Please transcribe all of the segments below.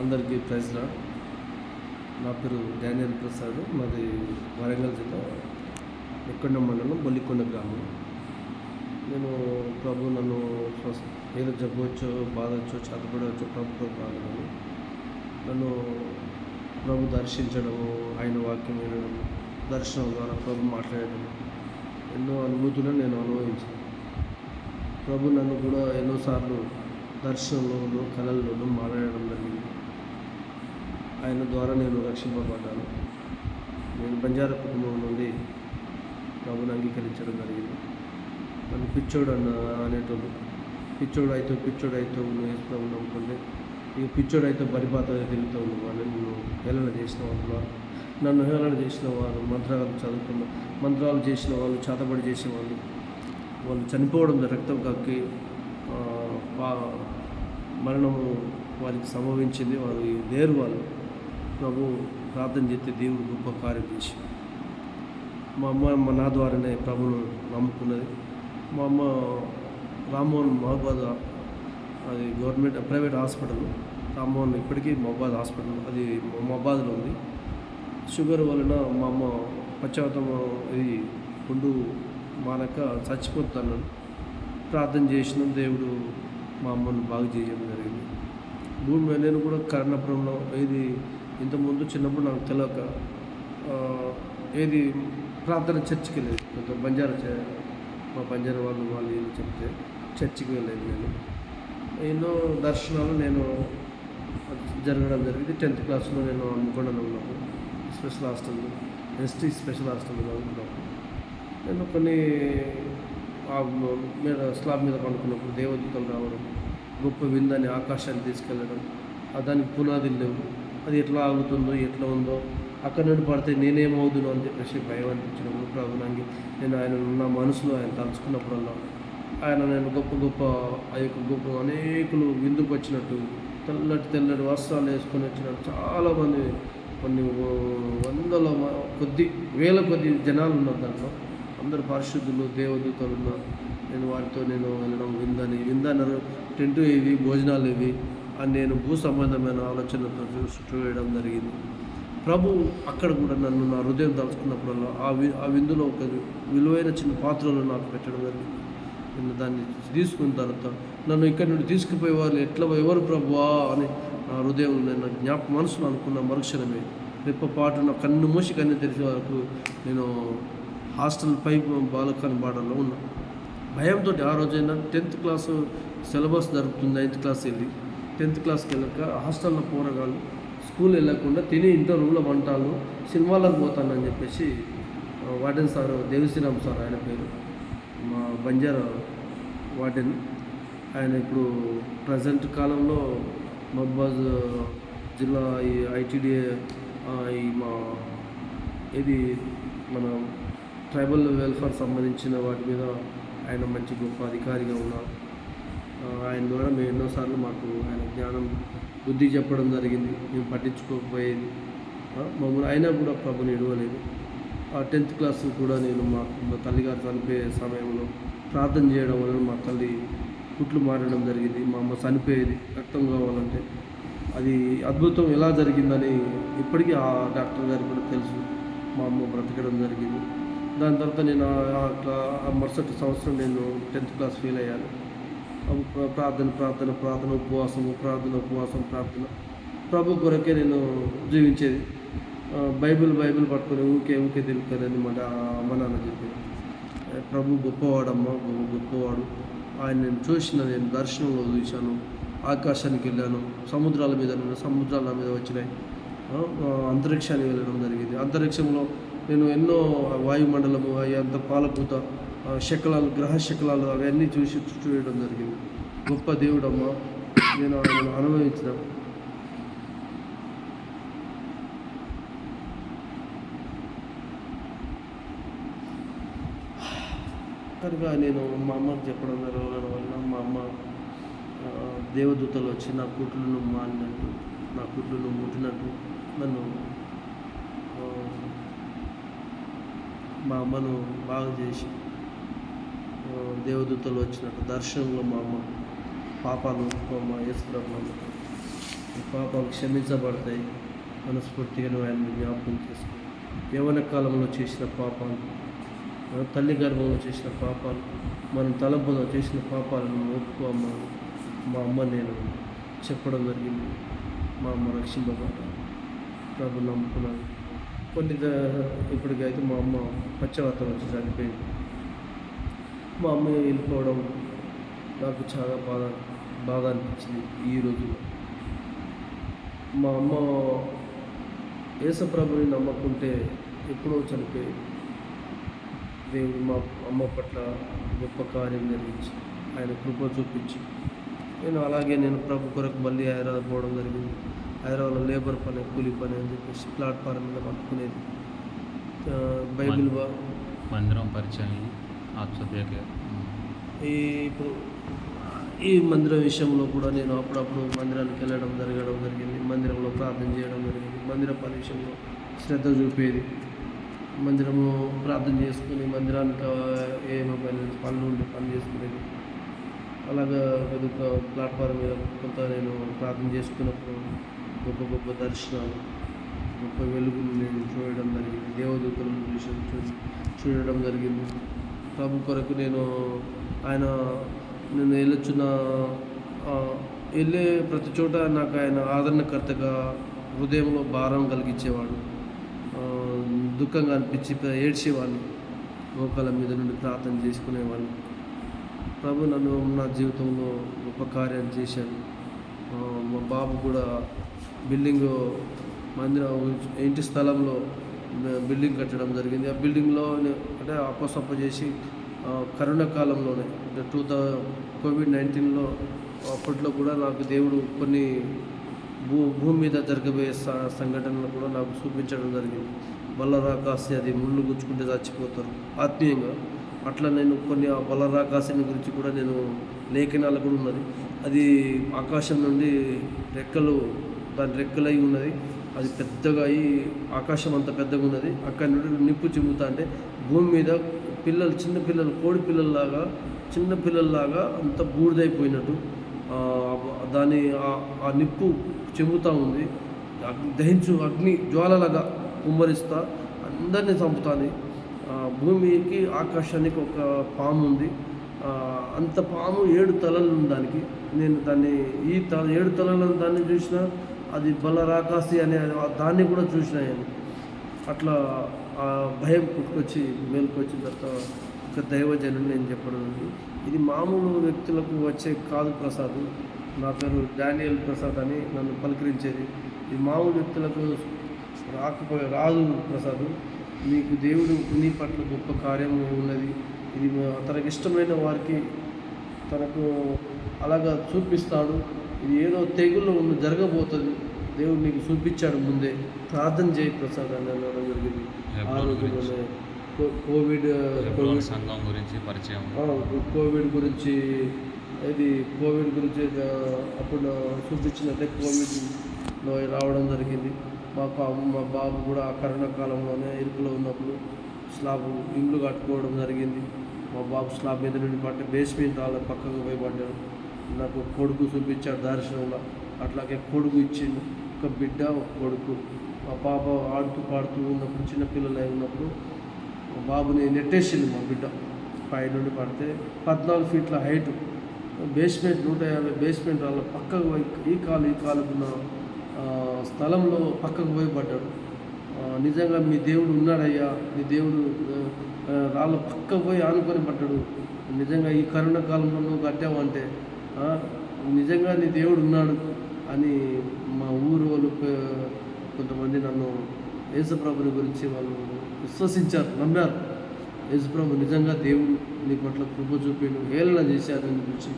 అందరికీ ప్రైజ్ లా నా పేరు డానియల్ ప్రసాద్. మాది వరంగల్ జిల్లా ఎక్కడ మండలం బొల్లికొండ గ్రామం. నేను ప్రభు నన్ను ఫస్ట్ ఏదో జబ్బు వచ్చో బాధ వచ్చో చేతపడవచ్చో ప్రభుత్వం బాధను నన్ను ప్రభు దర్శించడము ఆయన వాక్యం వినడం దర్శనం ద్వారా ప్రభు మాట్లాడడం ఎన్నో అనుభూతులను నేను అనుభవించాను. ప్రభు నన్ను కూడా ఎన్నోసార్లు దర్శనంలోనూ కళల్లోనూ మాట్లాడడం జరిగింది. ఆయన ద్వారా నేను రక్షింపబడ్డాను. నేను బంజారా కుటుంబం నుండి ప్రభుని అంగీకరించడం జరిగింది. నన్ను పిచ్చోడు అన్న అనేటోడు పిచ్చోడు అయితే పిచ్చోడు అయితే నువ్వు ప్రభు నమ్ముకుంటే ఇక పిచ్చోడు అయితే బరిపాత తిరుగుతూ ఉన్నాను అని నన్ను హేళన చేసిన వాళ్ళు నన్ను హేళన చేసిన వారు మంత్రాలు చదువుకున్న మంత్రాలు చేసిన వాళ్ళు చేతబడి చేసిన వాళ్ళు వాళ్ళు చనిపోవడం రక్తం కక్కి మరణము వారికి సంభవించింది. వారు లేరు వాళ్ళు ప్రభు ప్రార్థన చేస్తే దేవుడు గొప్ప కార్యం చేసి మా అమ్మ మా నా ద్వారానే ప్రభును నమ్ముకున్నది. మా అమ్మ రామ్మోహన్ మహబాద్ అది గవర్నమెంట్ ప్రైవేట్ హాస్పిటల్. రామ్మోహన్ ఇప్పటికీ మహబాద్ హాస్పిటల్ అది మహబాద్లో ఉంది. షుగర్ వలన మా అమ్మ పశ్చాత్తం ఇది గుండు మానక చచ్చిపోతాను ప్రార్థన చేసిన దేవుడు మా అమ్మను బాగు చేయడం జరిగింది. భూమి నేను కూడా కర్ణపురంలో ఇది ఇంతకుముందు చిన్నప్పుడు నాకు తెలియక ఏది ప్రార్థన చర్చికి వెళ్ళేది. కొంచెం బంజారా మా బంజారా వాళ్ళు వాళ్ళు వీళ్ళు చెప్తే చర్చికి వెళ్ళేది నేను. ఎన్నో దర్శనాలు నేను జరగడం జరిగింది. టెన్త్ క్లాస్లో నేను అనుకోవడం ఉన్నాను స్పెషల్ హాస్టల్లో ఎస్టీ స్పెషల్ హాస్టల్లో అనుకున్నాను నేను కొన్ని ఆ మీద స్లాబ్ మీద పడుకున్నప్పుడు దేవదూతలు రావడం గొప్ప విందని ఆకాశాన్ని తీసుకెళ్ళడం దానికి పునాదులు లేవు. అది ఎట్లా ఆగుతుందో ఎట్లా ఉందో అక్కడ నుండి పడితే నేనేమవుదును అని చెప్పేసి భయం అనిపించినప్పుడు ప్రభు నాకు నేను ఆయన నా మనసులో ఆయన తలుచుకున్నప్పుడల్లా ఆయన నేను గొప్ప గొప్ప ఆ యొక్క గొప్ప అనేకులు విందుకు వచ్చినట్టు తెల్లటి తెల్లటి వస్త్రాలు వేసుకొని వచ్చినట్టు చాలామంది కొన్ని వందల కొద్ది వేల కొద్ది జనాలు ఉన్నారు దాంట్లో. అందరు పరిశుద్ధులు దేవదూతలు ఉన్నారు. నేను వారితో నేను వెళ్ళడం విందని విందన్నారు. టెంట్ ఇవి భోజనాలు ఇవి అని నేను భూ సంబంధమైన ఆలోచనలతో చూసి చూడడం జరిగింది. ప్రభు అక్కడ కూడా నన్ను నా హృదయం తలుచుకున్నప్పుడల్లా ఆ వి ఆ విందులో ఒక విలువైన చిన్న పాత్రలు నాకు పెట్టడం జరిగింది. నేను దాన్ని తీసుకున్న తర్వాత నన్ను ఇక్కడి నుండి తీసుకుపోయే వాళ్ళు ఎట్లా ఎవరు ప్రభువా అని నా హృదయం నేను జ్ఞాప మనసులో అనుకున్న మరుక్షణమే రెప్పపాటు నా కన్ను మూసి కన్ను తెరిచే వరకు నేను హాస్టల్ పై బాలకాని బాటలో ఉన్నా. భయంతో ఆ రోజైనా టెన్త్ క్లాసు సిలబస్ జరుగుతుంది నైన్త్ క్లాస్ వెళ్ళి టెన్త్ క్లాస్కి వెళ్ళాక హాస్టల్లో పోరగాళ్ళు స్కూల్ వెళ్ళకుండా తిని ఇంట్లో రూమ్లో వంటాలు సినిమాలకు పోతానని చెప్పేసి వార్డెన్ సార్ దేవిశ్రీరామ్ సార్ ఆయన పేరు మా బంజారా వార్డెన్. ఆయన ఇప్పుడు ప్రజెంట్ కాలంలో మహబాజ్ జిల్లా ఈ ఐటీడీఏ ఈ మా ఇది మన ట్రైబల్ వెల్ఫేర్ సంబంధించిన వాటి మీద ఆయన మంచి గొప్ప అధికారిగా ఉన్నారు. ఆయన ద్వారా మేము ఎన్నోసార్లు మాకు ఆయన జ్ఞానం బుద్ధి చెప్పడం జరిగింది. మేము పట్టించుకోకపోయేది. మమ్మల్ని అయినా కూడా ప్రభుని ఇడవలేదు ఆ టెన్త్ క్లాస్ కూడా నేను మా మా తల్లిగారు చనిపోయే సమయంలో ప్రార్థన చేయడం వలన మా తల్లి కుట్లు మారడం జరిగింది. మా అమ్మ చనిపోయేది. రక్తం కావాలంటే అది అద్భుతం ఎలా జరిగిందని ఇప్పటికీ ఆ డాక్టర్ గారికి కూడా తెలుసు. మా అమ్మ బ్రతకడం జరిగింది. దాని తర్వాత నేను ఆ- ఆ మరుసటి సంవత్సరం నేను టెన్త్ క్లాస్ ఫెయిల్ అయ్యాను. ప్రార్థన ప్రార్థన ప్రార్థన ఉపవాసము ప్రార్థన ఉపవాసం ప్రార్థన. ప్రభు కొరకే నేను జీవించేది. బైబిల్ బైబిల్ పట్టుకొని ఊకే ఊకే తిరుగుతారని మన అమ్మ నాన్న చెప్పారు ప్రభు గొప్పవాడమ్మ ప్రభు గొప్పవాడు. ఆయన నేను చూసిన నేను దర్శనంలో చూశాను. ఆకాశానికి వెళ్ళాను. సముద్రాల మీద సముద్రాల మీద వచ్చినాయి. అంతరిక్షానికి వెళ్ళడం జరిగింది. అంతరిక్షంలో నేను ఎన్నో వాయుమండలము అంత పాలపూత శకలాలు గ్రహ శకలాలు అవన్నీ చూసి చూడడం జరిగింది. గొప్ప దేవుడమ్మ. నేను ఆయన అనుభవించిన కనుక నేను మా అమ్మకి చెప్పడం జరగడం వల్ల మా అమ్మ దేవదూతలు వచ్చి నా కుట్లను మానినట్టు నా కుట్లను ముట్టినట్టు నన్ను మా అమ్మను బాగా చేసి దేవదూతలు వచ్చినట్టు దర్శనంలో మా అమ్మ పాపాలు మా అమ్మ యేసుప్రభు పాపాలు క్షమించబడతాయి. మనస్ఫూర్తిగా నువ్వు ఆయన జ్ఞాపకం చేసుకో. యవన కాలంలో చేసిన పాపాలు తల్లి గర్భంలో చేసిన పాపాలు మనం తలంపులో చేసిన పాపాలను ఒప్పుకో అమ్మ. మా అమ్మ నేను చెప్పడం జరిగింది. మా అమ్మ రక్షింపబడ్డాను ప్రభు నమ్ముకున్నాను కొన్ని ఇప్పటికైతే మా అమ్మ పచ్చవాతం వచ్చి చనిపోయింది. మా అమ్మ వెళ్ళిపోవడం నాకు చాలా బాధ బాధ అనిపించింది ఈ రోజు మా అమ్మ యేసప్రభుని నమ్మకుంటే ఎప్పుడో చనిపోయి దేవుడు మా అమ్మ పట్ల గొప్ప కార్యం జరిగించి ఆయన కృప చూపించి నేను అలాగే నేను ప్రభు కొరకు మళ్ళీ హైదరాబాద్ పోవడం జరిగింది. హైదరాబాద్లో లేబర్ పని కూలి పని అని చెప్పేసి ప్లాట్ఫారం మీద పట్టుకునేది. బైబిల్ మందిరం పరిచయం. परिचय आप सभी के ఈ ఇప్పుడు ఈ మందిరం విషయంలో కూడా నేను అప్పుడప్పుడు మందిరానికి వెళ్ళడం జరగడం జరిగింది మందిరంలో ప్రార్థన చేయడం జరిగింది మందిర పని విషయంలో శ్రద్ధ చూపేది మందిరంలో ప్రార్థన చేసుకుని మందిరానికి ఏమో పని పనులు ఉండి పని చేసుకునేది అలాగా కొద్దిగా ప్లాట్ఫామ్ మీద కొంత నేను ప్రార్థన చేసుకున్నప్పుడు గొప్ప గొప్ప దర్శనాలు గొప్ప వెలుగులు నేను చూడడం జరిగింది దేవదూతలను చూసి చూ- చూడడం జరిగింది ప్రభు కొరకు నేను ఆయన నేను వెళ్ళొచ్చున్న వెళ్ళే ప్రతి చోట నాకు ఆయన ఆదరణకర్తగా హృదయంలో భారం కలిగించేవాడు. దుఃఖంగా అనిపించి ఏడ్చేవాడిని. మోకాల మీద నుండి ప్రార్థన చేసుకునేవాడిని. ప్రభు నన్ను నా జీవితంలో గొప్ప కార్యం చేశాను మా బాబు కూడా బిల్డింగ్ మందిరం ఇంటి స్థలంలో బిల్డింగ్ కట్టడం జరిగింది. ఆ బిల్డింగ్లో అంటే అప్పసప్ప చేసి కరోనా కాలంలోనే అంటే టూ థౌ కోవిడ్ నైన్టీన్లో అప్పట్లో కూడా నాకు దేవుడు కొన్ని భూ భూమి మీద జరగబోయే స- సంఘటనలు కూడా నాకు చూపించడం జరిగింది. బల్లరాకాసి అది ముళ్ళు గుచ్చుకుంటే చచ్చిపోతారు. ఆత్మీయంగా అట్లా నేను కొన్ని ఆ బలరాకాశిని గురించి కూడా నేను లేఖనాలు కూడా ఉన్నది. అది ఆకాశం నుండి రెక్కలు దాని రెక్కలై ఉన్నది. అది పెద్దగా అయి ఆకాశం అంత పెద్దగా ఉన్నది. అక్కడి నుండి నిప్పు చిమ్ముతా అంటే భూమి మీద పిల్లలు చిన్న పిల్లలు కోడి పిల్లల్లాగా చిన్న పిల్లల్లాగా అంత బూడిదైపోయినట్టు దాని ఆ- నిప్పు చెమ్ముతూ ఉంది. అగ్ని దహించు అగ్ని జ్వాలలాగా కుమ్మరిస్తా అందరినీ చంపుతాను భూమికి ఆకాశానికి ఒక పాము ఉంది. అంత పాము ఏడు తలలు ఉంది దానికి. నేను దాన్ని ఈ తల ఏడు తలలను దాన్ని చూసిన అది బలరాకాసి అనే దాన్ని కూడా చూసిన అట్లా ఆ భయం పుట్టుకొచ్చి మేలుకొచ్చిన తర్వాత ఒక దైవజనుడు నేను చెప్పడం ఇది మామూలు వ్యక్తులకు వచ్చే కాదు ప్రసాద్. నా పేరు డానియల్ ప్రసాద్ అని నన్ను పలకరించేది. ఇది మామూలు వ్యక్తులకు రాకపోయే రాదు ప్రసాద్. నీకు దేవుడు నీ పట్ల గొప్ప కార్యం ఉన్నది. ఇది తనకి ఇష్టమైన వారికి తనకు అలాగా చూపిస్తాడు. ఇది ఏదో తెగుల్లో ఉన్న జరగబోతుంది. దేవుడు నీకు చూపించాడు ముందే. ప్రార్థన చేయి ప్రసాద్ అని అనడం జరిగింది. ఆ రోజుల్లోనే కోవిడ్ కోవిడ్ సంఘం గురించి పరిచయం. కోవిడ్ గురించి ఇది కోవిడ్ గురించి అప్పుడు చూపించినట్టే కోవిడ్లో రావడం జరిగింది. మాకు అమ్మ- మా బాబు కూడా ఆ కరోనా కాలంలోనే ఇరుకులో ఉన్నప్పుడు స్లాబ్ ఇండ్లు కట్టుకోవడం జరిగింది. మా బాబు స్లాబ్ మీద నుండి పట్టే బేస్మెంట్ రాళ్ళ పక్కకు పోయి పడ్డాడు. నాకు కొడుకు చూపించాడు దర్శనంలో. అట్లాగే కొడుకు ఇచ్చిండు. ఒక బిడ్డ ఒక కొడుకు. మా పాప ఆడుతూ పాడుతూ ఉన్నప్పుడు చిన్నపిల్లలు అయి ఉన్నప్పుడు మా బాబుని నెట్టేసింది మా బిడ్డ. పై నుండి పడితే పద్నాలుగు ఫీట్ల హైట్. బేస్మెంట్ నూట యాభై బేస్మెంట్ వాళ్ళ పక్కకు పోయి ఈ కాలు ఈ కాలుకున్న ఆ, స్థలంలో పక్కకు పోయి పడ్డాడు. నిజంగా మీ దేవుడు ఉన్నాడయ్యా. మీ దేవుడు రాళ్ళ పక్కకు పోయి ఆనుకొని పడ్డాడు. నిజంగా ఈ కరోనా కాలంలో నువ్వు కట్టావు అంటే నిజంగా నీ దేవుడు ఉన్నాడు అని మా ఊరు వాళ్ళు కొంతమంది నన్ను యేసుప్రభుని గురించి వాళ్ళు విశ్వసించారు నమ్మారు. యేసుప్రభు నిజంగా దేవుడు నీ పట్ల కృప చూపాడు హేళన చేశారు అని గురించి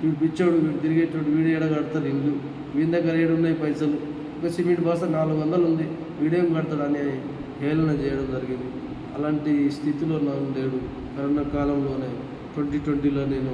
వీడు పిచ్చాడు వీడు తిరిగేటోడు వీడు ఏడ కడతాడు ఇల్లు వీడి దగ్గర ఏడు ఉన్నాయి పైసలు ఒక సిమెంట్ బాస నాలుగు వందలు ఉంది వీడేం కడతాడు అని హేళన చేయడం జరిగింది. అలాంటి స్థితిలో నా లేడు కరోనా కాలంలోనే ట్వంటీ ట్వంటీలో నేను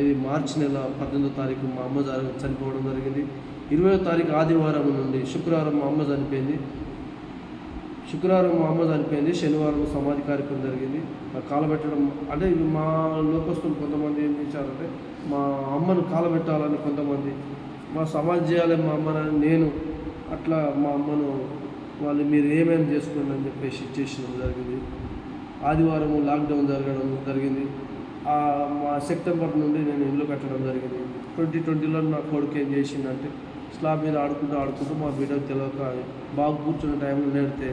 ఇది మార్చి నెల పద్దెనిమిదో తారీఖు మా అమ్మ చనిపోవడం జరిగింది. ఇరవై తారీఖు ఆదివారం నుండి శుక్రవారం మా అమ్మ చనిపోయింది. శుక్రవారం మా అమ్మ చనిపోయింది. శనివారం సమాధి కార్యక్రమం జరిగింది. కాలబెట్టడం అంటే ఇవి మా లోకస్తులు కొంతమంది ఏం చేశారంటే మా అమ్మను కాలబెట్టాలని కొంతమంది మా సమాధి చేయాలి మా అమ్మని నేను అట్లా మా అమ్మను వాళ్ళు మీరు ఏమేమి చేసుకోండి అని చెప్పేసి చేసిన జరిగింది. ఆదివారం లాక్డౌన్ జరగడం జరిగింది. సెప్టెంబర్ నుండి నేను ఇల్లు కట్టడం జరిగింది. ట్వంటీ ట్వంటీలో నా కొడుకు ఏం చేసిందంటే స్లాబ్ మీద ఆడుకుంటూ ఆడుకుంటూ మా బిడ్డకు తెలియక బాగా కూర్చున్న టైంలో నేడితే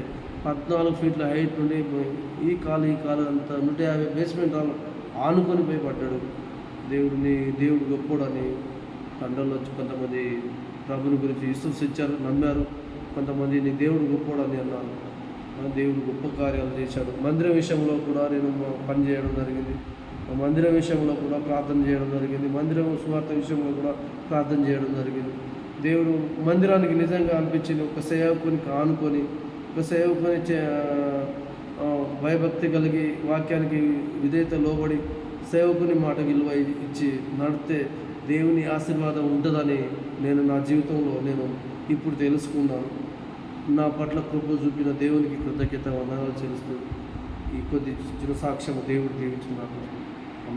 పద్నాలుగు ఫీట్ల హైట్ నుండి ఈ కాలు ఈ కాలు అంత నూట యాభై బేస్మెంట్ ఆనుకొని పోయి పడ్డాడు. దేవుడిని దేవుడు గొప్పోడని తండ్రిలో వచ్చి కొంతమంది ప్రభుని గురించి విశ్వసించారు నమ్మారు. కొంతమంది నీ దేవుడు గొప్పోడని అన్నారు. ఆ దేవుడు గొప్ప కార్యాలు చేశాడు. మందిరం విషయంలో కూడా నేను పనిచేయడం పని చేయడం జరిగింది. మందిరం విషయంలో కూడా ప్రార్థన చేయడం జరిగింది. మందిరం సువార్త విషయంలో కూడా ప్రార్థన చేయడం జరిగింది. దేవుడు మందిరానికి నిజంగా అనిపించింది. ఒక సేవకుని ఆనుకొని ఒక సేవకుని చే- భయభక్తి కలిగి వాక్యానికి విధేయత లోబడి సేవకుని మాట విలువ ఇచ్చి నడితే దేవుని ఆశీర్వాదం ఉంటుందని నేను నా జీవితంలో నేను ఇప్పుడు తెలుసుకున్నాను. నా పట్ల కృప చూపిన దేవునికి కృతజ్ఞత వందనాలు చేస్తూ ఈ కొద్ది చిన్న సాక్ష్యం దేవుడు దీవించున్నాను